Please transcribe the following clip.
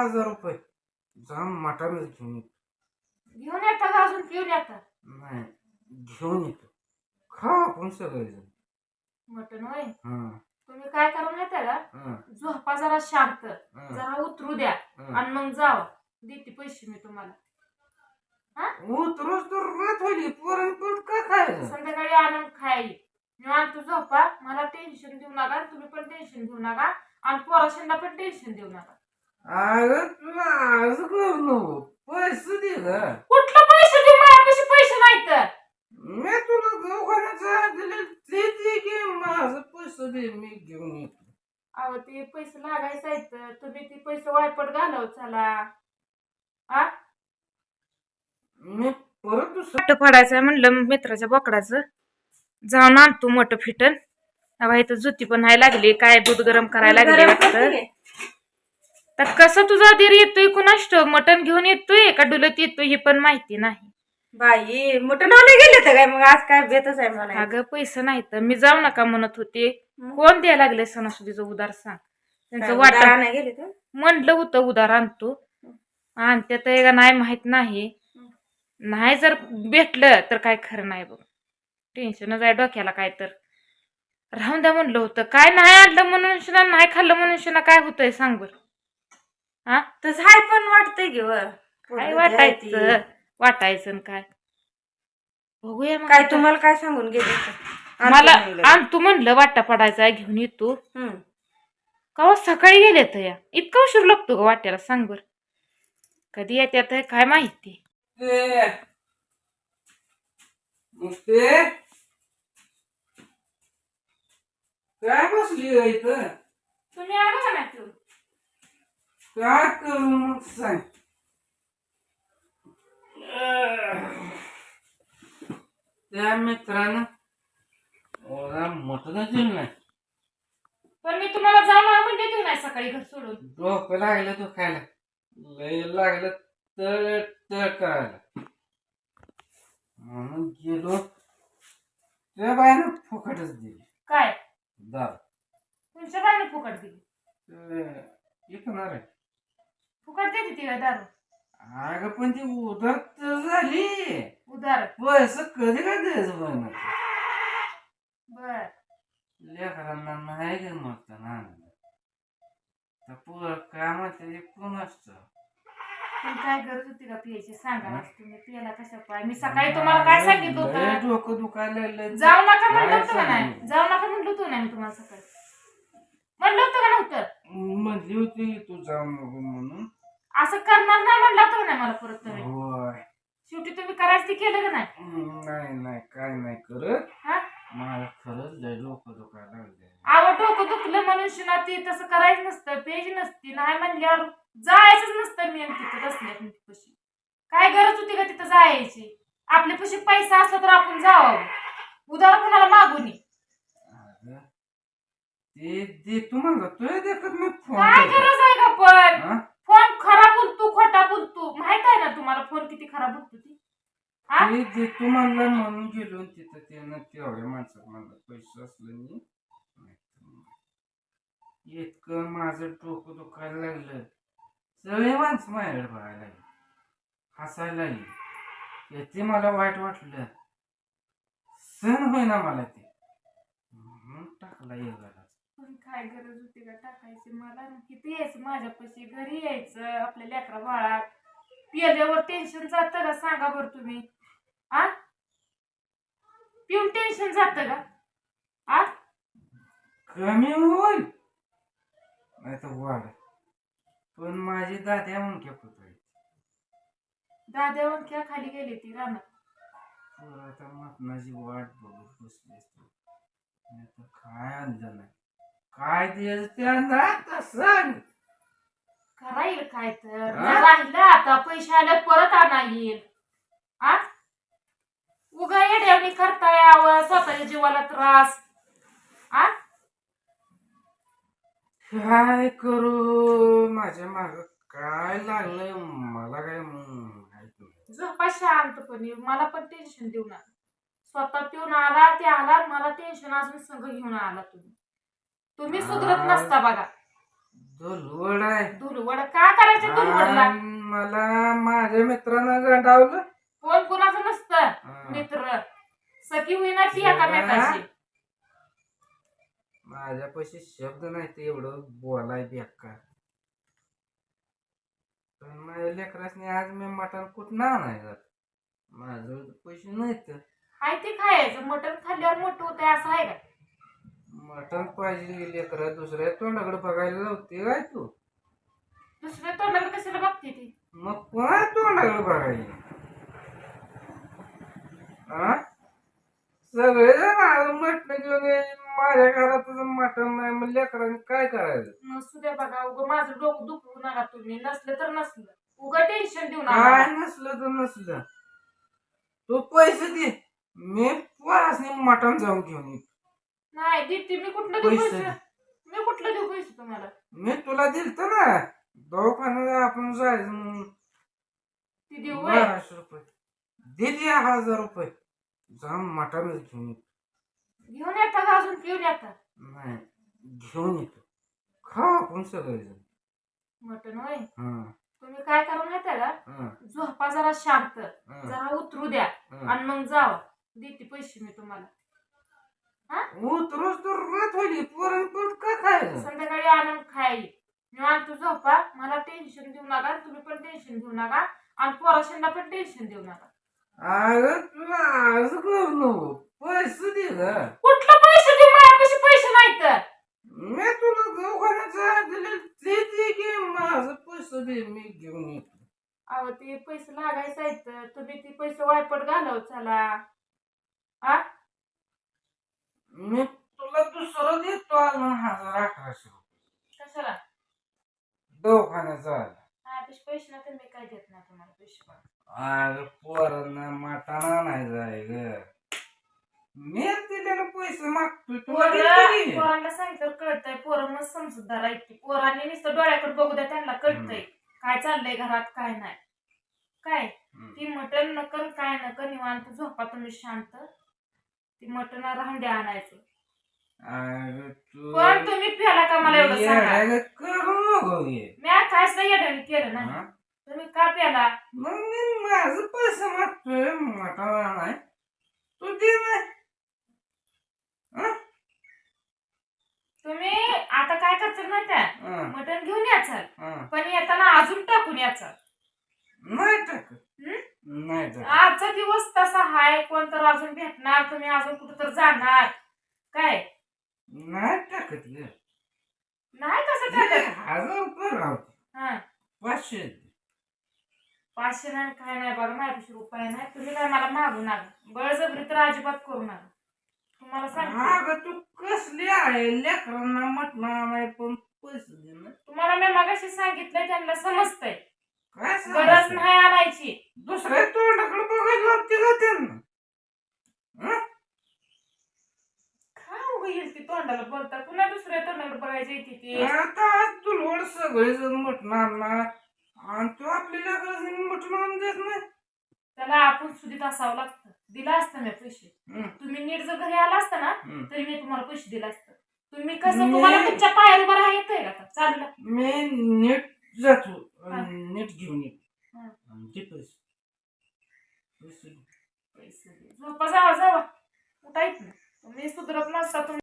हजार रुपये. जा मटानच घेऊन येतो घेऊन येता का अजून पिऊन येता नाही घेऊन येतो खा आपण सगळेजण मटण होय? हा. तुम्ही काय करून येता का? हा. झोपा जरा शांत. हा, जरा उतरू द्या. हा. आणि मग जावा देते पैसे मी तुम्हाला. उतरूच तर रात होईल पोरण पण काय खायचं? संध्याकाळी आणून खायली मी आणतो झोपा. मला टेन्शन देऊ नका. तुम्ही पण टेन्शन घेऊ नका. आणि पोराशांना पण टेन्शन देऊ नका. अगं तुला असं करू नको. पैसे दे ग. कुठलं पैसे देऊ माझ्यापाशी पैसे नाही तर मी तुला दवाखान्याचा दिले ते दे की माझं पैसे दे मी घेऊन येतो. अहो ते पैसे लागायचं आहेत तर तुम्ही ते पैसे वायपट घालव चला. आ? मी परत दुसरं मोठं पडायचं म्हणलं मित्राच्या बोकडाचं. जाऊन आणतो मोठं फिटन. अबा इथं जुती पण नाही लागली काय दूध गरम करायला लागली वाटतं? तर कसं तुझा दीर येतोय कुणाष्ट? मटण घेऊन येतोय का? डुलत येतोय हे पण माहिती नाही. बाई मोठं नाही गेले तर काय? मग आज काय बेतच आहे मला अगं पैसे नाही तर मी जाऊ नका म्हणत होते. कोण द्यायला लागले सणासुदीचं उदार सांग. त्यांचं वाटत नाही गेले तर म्हणलं होतं उदार आणतो. आणते तर का नाही माहीत नाही. नाही जर भेटलं तर काय खरं नाही बघ. टेन्शनच आहे डोक्याला काय तर. राहून द्या म्हणलं होतं. काय नाही आणलं म्हणून नाही खाल्लं म्हणून काय होतंय सांग बर. हा तसं हाय पण वाटतंय की वर. काय वाटायचं वाटायचं काय. बघूया मग काय आता. तुम्हाला काय सांगून गेले? आणतो मला म्हणलं. आण तू म्हणलं वाटा पडायचा आहे, घेऊन येतो हम्म. कवा सकाळी गेले तर या? इतका उशीर लागतो का वाट्याला सांग बर. कधी येत्यात हे काय माहिती? ते मग ते काय बसली इथं? तुम्ही आला का नाही तू? काय करू मग सांग त्या मित्रानं ओला मटण दिलं नाही पण मी तुम्हाला जाऊन म्हणजे देऊ नाही सकाळी घर सोडून डोकं लागलं तो खायला लय लागलं तर तर करायला म्हणून गेलो त्या बाईनं फुकटच दिली काय दार तुमच्या बाईने फुकट दिली विकणार आहे फुकट देते ती काय दारू? अगं पण ती उधार तर झाली. उधार पैसे कधी काय द्यायचं पण बर. लेकरांना नाही गे मग ना तर पोर काय म्हणते ते कोण असतं. पण काय गरज होती का पियाची सांगा ना. तुम्ही पियाला कशा पाय? मी सकाळी तुम्हाला काय सांगितलं लय होतं डोकं दुखायला लागलंय. जाऊ नका म्हणलं होतं का नाही? जाऊ नका म्हणलं होतं ना मी तुम्हाला सकाळी? म्हणलं होतं का नव्हतं? म्हणली होती तू जाऊ नको म्हणून. असं करणार नाही म्हणलं का नाही मला परत तुम्ही. होय. शेवटी तुम्ही करायचं ते केलं का नाही? नाही नाही काय नाही करत. हा? मला खरंच लय डोकं दुखायला आवड डोकं दुखलं म्हणून शिना ती तसं करायचं नसतं पेज नसती नाही म्हणल्यावर जायचंच नसतं मी तिथं बसल्या पशी काय गरज होती का तिथं जायची? आपल्या पशी पैसा असला तर आपण जावं. उदार कोणाला मागून ये. अगं, ते दे तू म्हणलं तुला देखत मी फोन काय केला. गरज आहे का पण? हा? खरा बोलतो खोटा बोलतो माहीत आहे ना तुम्हाला फोन किती खराब बोलतो ती हा? ते तू म्हणलं म्हणून गेलो आणि तिथं त्यानं तेवढ्या माणसात म्हणलं पैसे असलं मी नाही. इतकं माझं डोकं दुखायला लागलं. सगळे माणसं माझ्याकडे बघायला लागली. हसायला लागली. ते मला वाईट वाटलं. सण होईना मला ते. म्हणून टाकला येगाला. काय गरज होती का टाकायची? मला ना किती यायचं माझ्यापाशी घरी यायचं आपल्या लेकरा बाळात. पिल्यावर टेन्शन जातं का? सांगा बरं तुम्ही. आ? पिऊन टेन्शन जातं का? आ? कमी होईल. नाही तर वाढ. पण माझी दाद्या मुंक्या पुतळी. दाद्यावर क्या खाली गेली ती रानात. आता मटणाची वाट बघत बसली असते. नाही तर काय आणलं नाही. काय द्यायचं त्यांना? आता सांग. करा येईल काय तर? हा? राहिलं आता पैसे आले परत आणा येईल. आ उगा येड्यावणी करता यावं स्वतःच्या जीवाला त्रास. आ काय करू? माझ्या माग काय लागलंय मला काय माहीत नाही. झोपा शांतपणे मला पण टेन्शन देऊ नका. स्वतः पिऊन आला ते आला मला टेन्शन अजून संघ घेऊन आला तुम्ही. तुम्ही सुधरत. नसता बघा. तो लोड आहे. धुलवड का करायचं. विचारला मला माझ्या मित्रानं गंडावलं. कोण कोणाचं नसतं. मित्र. सखी होईना ती एकामेकाची माझ्या पैसे शब्द नाही ते एवढं बोलाय बेकार पण माझ्या लेकरासने आज मी मटण कुठं नाही जात माझं पैसे नाहीत. हाय ते खायचं. मटण खाल्ल्यावर मोठं होतंय असं आहे का? मटण पाहिजे लेकरा दुसऱ्या तोंडाकडे बघायला लावते काय तू? दुसऱ्या तोंडाला कशाला बघते ती? मग कोणा तोंडाकडे बघायला? हा सगळे जण मटण घेऊन. माझ्या घरात मटण नाही मग लेकरांनी काय करायचं? नसू द्या बघा उगं माझं डोकं दुखवू नका तुम्ही नसलं तर नसलं. उगं टेन्शन देऊ काय नका नसलं तर नसलं. तू पैसे दे मी पोरासनी मटण जाऊन घेऊन येतो. नाही दीप्ती मी कुठलं देऊ पैसे. पैसे? मी कुठलं देऊ पैसे तुम्हाला? मी तुला दिलत ना. दवाखान्यात आपण जायचं म्हणून ती देऊ होय? बाराशे रुपये. दे दे हजार रुपये. जाऊन मटणच घेऊन येतो घेऊन येता का अजून? पिऊन येता नाही घेऊन येतो खा आपण सगळेजण. मटण होय? हा. तुम्ही काय करा माहितीये का? हा. झोपा जरा शांत. हा, जरा उतरू द्या. हा. आणि मग जावा. देते पैसे मी तुम्हाला. उतरोच तर रात होईल पोरण पण का खायचं? संध्याकाळी आणून खाई निवांत झोपा मला टेन्शन देऊ नका तुम्ही पण टेन्शन घेऊ नका. आणि पोराशांना पण टेन्शन देऊ नका. अगं तुला आज करू नको. पैसे दे ग. कुठलं पैसे देऊ? माझ्यापाशी पैसे नाहीत? मी तुला दवाखान्याचा दिले ते दे की माझं पैसे दे मी घेऊन येतो. अहो ते पैसे लागायचं आहेत. तुम्ही ते पैसे वायपट घालव चला. आ मी तुला दुसरं देतो अजून हजार अकराशे रुपये. कशाला? दवाखान्याचा आला. पैसे मी काय देत नाही तुम्हाला पैसे पण. अगं पोरांना माटाणा नाही जाय ग. मी दिलेले पैसे मागतोय तुला पोरं- देतो की? पोरांना सांगितलं कळतंय पोरं मग समजूतदार आहेत की पोरांनी नुसतं डोळ्याकडे बघू द्या त्यांना कळतंय. काय चाललंय घरात काय नाही. काय? हम्म. ती मटण नकन काय नकन निवांत झोपा तुम्ही शांत. ती मटण रांड्या आणायचं तू पण तुम्ही प्याला का मला एवढं सांगा येड्यागत करू नको हे. मी कायच नाही केलं हा? तुम्ही का प्याला मग मी माझं पैसे मागतोय माटाणा नाही तू दे? तुम्ही आता काय माहिती आहे? हा, मटण घेऊन याचाल हा. पण येताना अजून टाकून याचाल नाही टाकत? नाही आजचा दिवस तसा हाय कोण तर अजून भेटणार तुम्ही अजून कुठं तर जाणार. काय? नाही टाकत ग. नाही कसं टाकत? हजार रुपये राहते हा. पाचशे. पाचशे नाही काय नाही बघा माझ्यापाशी रुपये नाही. तुम्ही काय मला मागू नका. बळजबरी तर अजिबात करू नका. तुम्हाला सांगते. अगं तू कसली आहे? लेकरांना म्हटणार नाही पण पैसे दे ना तुम्हाला मी मगाशी सांगितलंय त्यांना समजतंय. काय गरज सांगायचं? नाही आणायची. दुसऱ्या तोंडाकडे बघायला लागते का त्यांना. हं? काय उभं येईल ती तोंडाला बोलता? पुन्हा दुसऱ्या तोंडाकडे बघायची येते ती आता आज तुलवड सगळेजण म्हटणार ना. आणि तू आपल्या लेकरांनी म्हटलं देत नाही. त्याला आपण सुधीत असावं लागतं. दिलं असतं मी पैसे. हं, तुम्ही नीट जर घरी आला असता ना हं. तरी मी तुम्हाला पैसे दिले असतं. तुम्ही कसं मी- तुम्हाला तुमच्या पायावर उभं येतंय का? आता? चाललं मी नीट हा. आणि नीट घेऊन हा. आणि ते पैसे पैसे. पैसे. झोपा जावा जावा उठायच ना तुम्ही सुधरत नसता तुम्ही